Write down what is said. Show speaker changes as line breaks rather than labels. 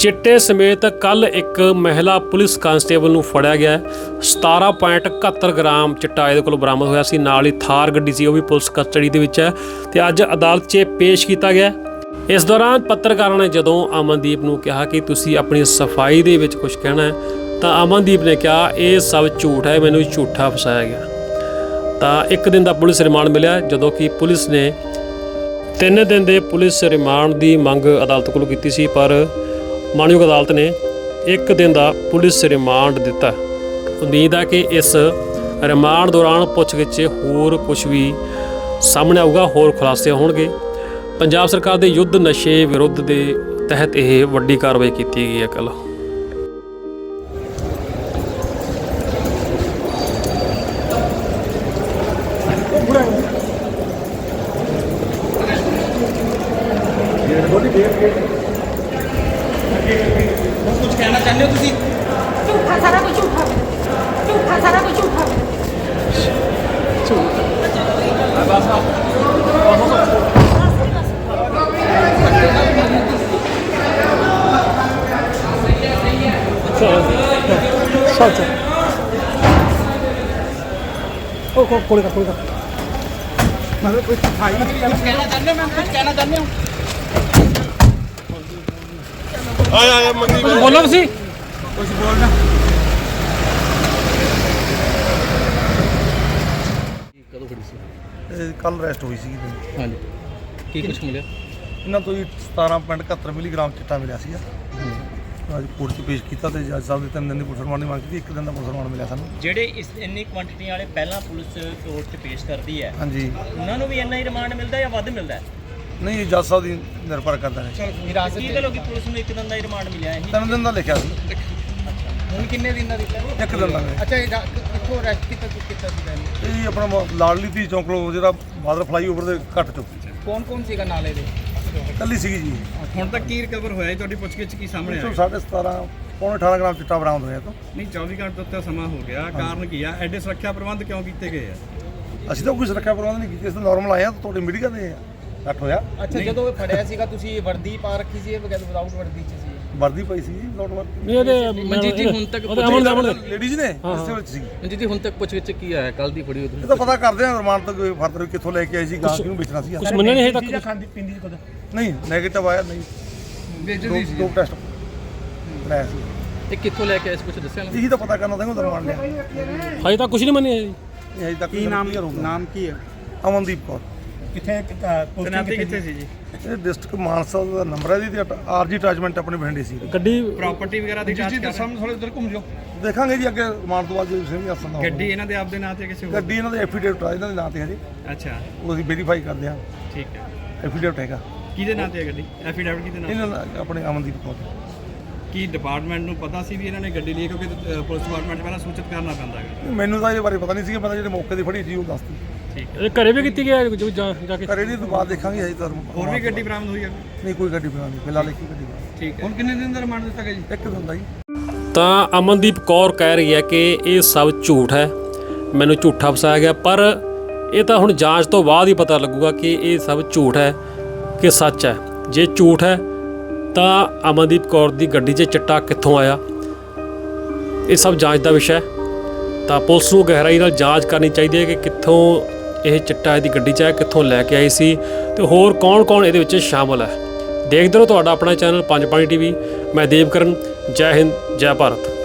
ਚਿੱਟੇ ਸਮੇਤ ਕੱਲ ਇੱਕ ਮਹਿਲਾ ਪੁਲਿਸ ਕਾਂਸਟੇਬਲ ਨੂੰ ਫੜਿਆ ਗਿਆ ਹੈ। 17.71 ਗ੍ਰਾਮ ਚਿੱਟਾ ਇਹਦੇ ਕੋਲ ਬਰਾਮਦ ਹੋਇਆ ਸੀ। ਨਾਲ ਹੀ ਥਾਰ ਗੱਡੀ ਸੀ, ਉਹ ਵੀ ਪੁਲਿਸ ਕਸਟਡੀ ਦੇ ਵਿੱਚ ਹੈ ਤੇ ਅੱਜ ਅਦਾਲਤ 'ਚ ਪੇਸ਼ ਕੀਤਾ ਗਿਆ ਇਸ ਦੌਰਾਨ ਪੱਤਰਕਾਰਾਂ ਨੇ ਜਦੋਂ ਅਮਨਦੀਪ ਨੂੰ ਕਿਹਾ ਕਿ ਤੁਸੀਂ ਆਪਣੀ ਸਫ਼ਾਈ ਦੇ ਵਿੱਚ ਕੁਝ ਕਹਿਣਾ ਹੈ, ਤਾਂ ਅਮਨਦੀਪ ਨੇ ਕਿਹਾ, ਇਹ ਸਭ ਝੂਠ ਹੈ, ਮੈਨੂੰ ਝੂਠਾ ਫਸਾਇਆ ਗਿਆ। ਤਾਂ ਇੱਕ ਦਿਨ ਦਾ ਪੁਲਿਸ ਰਿਮਾਂਡ ਮਿਲਿਆ, ਜਦੋਂ ਕਿ ਪੁਲਿਸ ਨੇ ਤਿੰਨ ਦਿਨ ਦੇ ਪੁਲਿਸ ਰਿਮਾਂਡ ਦੀ ਮੰਗ ਅਦਾਲਤ ਕੋਲੋਂ ਕੀਤੀ ਸੀ, ਪਰ ਮਾਨਯੋਗ ਅਦਾਲਤ ਨੇ ਇੱਕ ਦਿਨ ਦਾ ਪੁਲਿਸ ਰਿਮਾਂਡ ਦਿੱਤਾ। ਉਮੀਦ ਹੈ ਕਿ ਇਸ ਰਿਮਾਂਡ ਦੌਰਾਨ ਪੁੱਛਗਿੱਛ ਹੋਰ ਕੁਝ ਵੀ ਸਾਹਮਣੇ ਆਊਗਾ, ਹੋਰ ਖੁਲਾਸੇ ਹੋਣਗੇ। ਪੰਜਾਬ ਸਰਕਾਰ ਦੇ ਯੁੱਧ ਨਸ਼ੇ ਵਿਰੁੱਧ ਦੇ ਤਹਿਤ ਇਹ ਵੱਡੀ ਕਾਰਵਾਈ ਕੀਤੀ ਗਈ ਹੈ ਕੱਲ੍ਹ।
ਕੁਝ ਕਹਿਣਾ ਚਾਹੁੰਦੇ ਹੋ ਤੁਸੀਂ
ਝੂਠਾ ਸਾਰਾ ਕੁਝ ਝੂਠਾ। ਝੂਠਾ ਸਾਰਾ ਕੁਝ ਝੂਠਾ ਮੇਰੇ ਤੇ।
ਕੁਝ ਕਹਿਣਾ ਚਾਹੁੰਦੇ ਹੋ ਮੈਂ ਕੁਝ ਕਹਿਣਾ ਚਾਹੁੰਦੇ ਹੋ
ਬੋਲੋ ਤੁਸੀਂ।
ਕੁਝ ਬੋਲਣਾ।
ਕੱਲ ਰੈਸਟ ਹੋਈ ਸੀ
ਹਾਂਜੀ। ਕੀ ਕੁਝ ਮਿਲਿਆ?
ਇਹਨਾਂ ਤੋਂ ਜੀ 17.71 ਮਿਲੀਗ੍ਰਾਮ ਚਿੱਟਾ ਮਿਲਿਆ ਸੀਗਾ। ਅੱਜ ਕੋਰਟ 'ਚ ਪੇਸ਼ ਕੀਤਾ ਤੇ ਜੱਜ ਸਾਹਿਬ ਦੇ ਤਿੰਨ ਦਿਨ ਦੀ ਪੁਲਿਸ ਰਿਮਾਂਡ ਦੀ ਮੰਗ ਕੀਤੀ ਇੱਕ ਦਿਨ ਦਾ ਪੁਲਿਸ ਰਿਮਾਂਡ ਮਿਲਿਆ ਸਾਨੂੰ।
ਜਿਹੜੇ ਇਸ ਇੰਨੀ ਕੁਆਂਟੀਟੀ ਵਾਲੇ ਪਹਿਲਾਂ ਪੁਲਿਸ ਕੋਰਟ 'ਚ ਪੇਸ਼ ਕਰਦੀ ਹੈ
ਹਾਂਜੀ।
ਉਹਨਾਂ ਨੂੰ ਵੀ ਇੰਨਾ ਹੀ ਰਿਮਾਂਡ ਮਿਲਦਾ ਜਾਂ ਵੱਧ ਮਿਲਦਾ ਹੈ?
ਨਹੀਂ ਜੱਜ ਸਾਹਿਬ ਦੀ ਨਿਰਭਰ ਕਰਦਾ ਹੈ।
ਕੀ ਗੱਲ ਹੋ ਗਈ ਪੁਲਿਸ ਨੂੰ ਇੱਕ ਦਿਨ ਦਾ ਹੀ ਰਿਮਾਂਡ ਮਿਲਿਆ ਹੈ
ਤਿੰਨ ਦਿਨ ਦਾ ਲਿਖਿਆ ਸੀ।
ਹੁਣ ਕਿੰਨੇ ਦਿਨ ਦਾ ਦਿੱਤਾ
ਇੱਕ ਦਿਨ ਦਾ।
ਅੱਛਾ ਇਹ ਰਾ- ਕਿੱਥੋਂ ਰੈਸਟ ਕੀਤਾ ਕੀਤਾ ਸੀ ਤੈਨੂੰ
ਇਹ ਆਪਣਾ ਮ- ਲਾਡਲੀ ਦੀ ਚੌਂਕ ਲੋ ਜਿਹੜਾ ਬਾਦਰ ਫਲਾਈਓਵਰ ਦੇ ਘੱਟ ਚੋਂ
ਕੌਣ ਕੌਣ ਸੀਗਾ ਨਾਲੇ ਦੇ
ਕੱਲੀ ਸੀਗੀ ਜੀ।
ਹੁਣ ਤੱਕ ਕੀ ਰਿਕਵਰ ਹੋਇਆ ਜੀ? ਤੁਹਾਡੀ ਪੁੱਛਗਿੱਛ ਕੀ ਸਾਹਮਣੇ
ਇਹ
ਆਇਆ
ਸਾਢੇ 17 ਪੌਣੇ 18 ਗ੍ਰਾਮ ਚਿੱਟਾ ਬਰਾਮਦ ਹੋਇਆ ਤੋਂ।
ਨਹੀਂ 24 ਘੰਟੇ ਤੋਂ ਉੱਤੇ ਸਮਾਂ ਹੋ ਗਿਆ। ਕਾਰਨ ਕੀ ਆ? ਐਡੇ ਸੁਰੱਖਿਆ ਪ੍ਰਬੰਧ ਕਿਉਂ ਕੀਤੇ ਗਏ ਆ?
ਅਸੀਂ ਤਾਂ ਕੋਈ ਸੁਰੱਖਿਆ ਪ੍ਰਬੰਧ ਨਹੀਂ ਕੀਤੇ ਅਸੀਂ ਤਾਂ ਨਾਰਮਲ ਆਏ ਆ ਤੁਹਾਡੇ ਮੀਡੀਆ ਦੇ ਘੱਟ ਹੋਇਆ।
ਅੱਛਾ ਜਦੋਂ ਇਹ ਫੜਿਆ ਸੀਗਾ ਤੁਸੀਂ ਵਰਦੀ ਪਾ ਰੱਖੀ ਸੀ ਇਹ ਬਗੈਰ ਵਿਦਾਊਟ ਵਰਦੀ ਚ ਸੀ।
ਵਰਦੀ ਪਈ ਸੀ ਜੀ ਵਰਦੀ।
ਨਹੀਂ ਇਹਦੇ
ਮਨਜੀਤ ਜੀ ਹੁਣ ਤੱਕ
ਅਮਨ ਦੇ ਅਮਨ
ਲੇਡੀਜ਼ ਨੇ ਇਸੇ ਵਿੱਚ ਸੀ
ਮਨਜੀਤ ਜੀ ਹੁਣ ਤੱਕ ਪੁੱਛਗਿੱਛ ਕੀ ਆਇਆ ਕੱਲ ਦੀ ਫੜੀ
ਇਹ ਤਾਂ ਪਤਾ ਕਰਦੇ ਆ ਰਿਮਾਂਡ ਤੋਂ ਕੋਈ ਫਰਦਰ ਕਿੱਥੋਂ ਲੈ ਕੇ ਆਏ ਸੀ ਗਾਂ ਕਿਹਨੂੰ ਵੇਚਣਾ ਸੀ
ਕੁਝ ਮੰਨਿਆ ਨਹੀਂ ਹੈ ਤੱਕ
ਖਾਂਦੀ ਪਿੰਦੀ ਚ
ਨਹੀਂ 네ਗੇਟਿਵ ਆਇਆ ਨਹੀਂ।
ਵੇਚਦੀ
ਦੋ ਦੋ ਟੈਸਟ ਲੈ ਸੀ।
ਇਹ ਕਿੱਥੋਂ ਲੈ ਕੇ ਆਏ ਸੀ ਕੁਝ ਦੱਸਿਆ ਨਾ
ਇਹੀ ਤਾਂ ਪਤਾ ਕਰਨਾ ਤਾਂ ਰਿਮਾਂਡ ਲਿਆ
ਹਜੇ ਤੱਕ ਕੁਝ ਨਹੀਂ ਮੰਨਿਆ ਜੀ।
ਇਹ ਅਜੇ ਤੱਕ ਕੀ ਨਾਮ
ਨਾਮ ਕੀ ਹੈ?
ਅਮਨਦੀਪ ਕੌਰ।
ਕਿੱਥੇ
ਤਨਾਤੀ ਕਿੱਥੇ ਸੀ ਜੀ?
ਇਹ ਡਿਸਟ੍ਰਿਕਟ ਮਾਨਸਾ ਦਾ ਨੰਬਰ ਹੈ ਜੀ ਤੇ ਆਰਜੀ ਅਟੈਚਮੈਂਟ ਆਪਣੇ ਬਠਿੰਡੇ ਸੀ।
ਗੱਡੀ
ਪ੍ਰਾਪਰਟੀ ਵਗੈਰਾ ਦੀ ਜਾਂਚ ਕਰ
ਸਾਹਮਣੇ ਥੋੜੇ ਉਧਰ ਘੁੰਮ ਜਾਓ।
ਦੇਖਾਂਗੇ ਜੀ ਅੱਗੇ ਰਿਮਾਂਡ ਤੋਂ ਬਾਅਦ ਜੇ ਸਿੰਘ ਆਸਨ ਦਾ
ਗੱਡੀ ਇਹਨਾਂ ਦੇ ਆਪਦੇ ਨਾਂ ਤੇ ਕਿਸੇ ਹੋਰ
ਗੱਡੀ ਇਹਨਾਂ ਦੇ ਐਫੀਡੇਵਿਟ ਆ ਇਹਨਾਂ ਦੇ ਨਾਂ ਤੇ ਹਜੇ
ਅੱਛਾ।
ਉਹ ਅਸੀਂ ਵੈਰੀਫਾਈ ਕਰਦੇ ਹਾਂ।
ਠੀਕ ਹੈ।
ਐਫੀਡੇਵਿਟ ਹੈਗਾ।
ਕਿਹਦੇ ਨਾਂ ਤੇ ਹੈ ਗੱਡੀ? ਐਫੀਡੈਵਿਟ ਕਿਹਦੇ ਨਾਂ
ਇਹਨਾਂ ਦਾ ਆਪਣੇ ਅਮਨਦੀਪ ਤੇ।
ਕੀ ਡਿਪਾਰਟਮੈਂਟ ਨੂੰ ਪਤਾ ਸੀ ਵੀ ਇਹਨਾਂ ਨੇ ਗੱਡੀ ਲਈ? ਹੈ? ਕਿਉਂਕਿ ਪੁਲਿਸ ਡਿਪਾਰਟਮੈਂਟ ਪਹਿਲਾਂ ਸੂਚਿਤ ਕਰਨਾ ਪੈਂਦਾ ਹੈ
ਮੈਨੂੰ ਤਾਂ ਇਹਦੇ ਬਾਰੇ ਪਤਾ ਨਹੀਂ ਸੀ ਪਤਾ ਜਿਹੜੇ ਮੌਕੇ ਦੀ ਫੜੀ ਸੀ ਉਹ ਦੱਸਦੀ
ਠੀਕ
ਇਹ ਘਰੇ ਵੀ ਕੀਤੀ ਗਿਆ ਜੋ ਜਾ ਜਾ ਕੇ?
ਘਰੇ ਦੀ ਤੋਂ ਬਾਅਦ ਦੇਖਾਂਗੇ ਹਜੇ ਤਾਂ
ਹੋਰ ਵੀ ਗੱਡੀ ਬਰਾਮਦ ਹੋਈ ਹੈ
ਨਹੀਂ ਕੋਈ ਗੱਡੀ ਬਣਾ ਨਹੀਂ ਫਿਲਹਾਲ ਇੱਕ ਹੀ ਗੱਡੀ ਬਣਾ
ਠੀਕ ਹੈ।
ਹੁਣ ਕਿੰਨੇ ਦਿਨ ਦਾ ਰਿਮਾਂਡ ਦਿੱਤਾ ਗਿਆ ਜੀ?
ਇੱਕ ਦਿਨ ਦਾ ਜੀ।
ਤਾਂ ਅਮਨਦੀਪ ਕੌਰ ਕਹਿ ਰਹੀ ਹੈ ਕਿ ਇਹ ਸਭ ਝੂਠ ਹੈ। ਮੈਨੂੰ ਝੂਠਾ ਫਸਾਇਆ ਗਿਆ ਪਰ ਇਹ ਤਾਂ ਹੁਣ ਜਾਂਚ ਤੋਂ ਬਾਅਦ ਹੀ ਪਤਾ ਲੱਗੂਗਾ ਕਿ ਇਹ ਸਭ ਝੂਠ ਹੈ ਕਿ ਸੱਚ ਹੈ। ਜੇ ਝੂਠ ਹੈ ਤਾਂ ਅਮਨਦੀਪ ਕੌਰ ਦੀ ਗੱਡੀ 'ਚ ਚਿੱਟਾ ਕਿੱਥੋਂ ਆਇਆ? ਇਹ ਸਭ ਜਾਂਚ ਦਾ ਵਿਸ਼ਾ ਹੈ। ਤਾਂ ਪੁਲਿਸ ਨੂੰ ਗਹਿਰਾਈ ਨਾਲ ਜਾਂਚ ਕਰਨੀ ਚਾਹੀਦੀ ਹੈ ਕਿ ਕਿੱਥੋਂ ਇਹ ਚਿੱਟਾ ਇਹਦੀ ਗੱਡੀ 'ਚ ਆਇਆ ਕਿੱਥੋਂ ਲੈ ਕੇ ਆਈ ਸੀ ਤੇ ਹੋਰ ਕੌਣ-ਕੌਣ ਇਹਦੇ ਵਿੱਚ ਸ਼ਾਮਲ ਹੈ ਦੇਖਦੇ ਰਹੋ ਤੁਹਾਡਾ ਆਪਣਾ ਚੈਨਲ ਪੰਜ ਪਾਣੀ ਟੀਵੀ। ਮੈਂ ਦੇਵਕਰਨ ਜੈ ਹਿੰਦ, ਜੈ ਭਾਰਤ।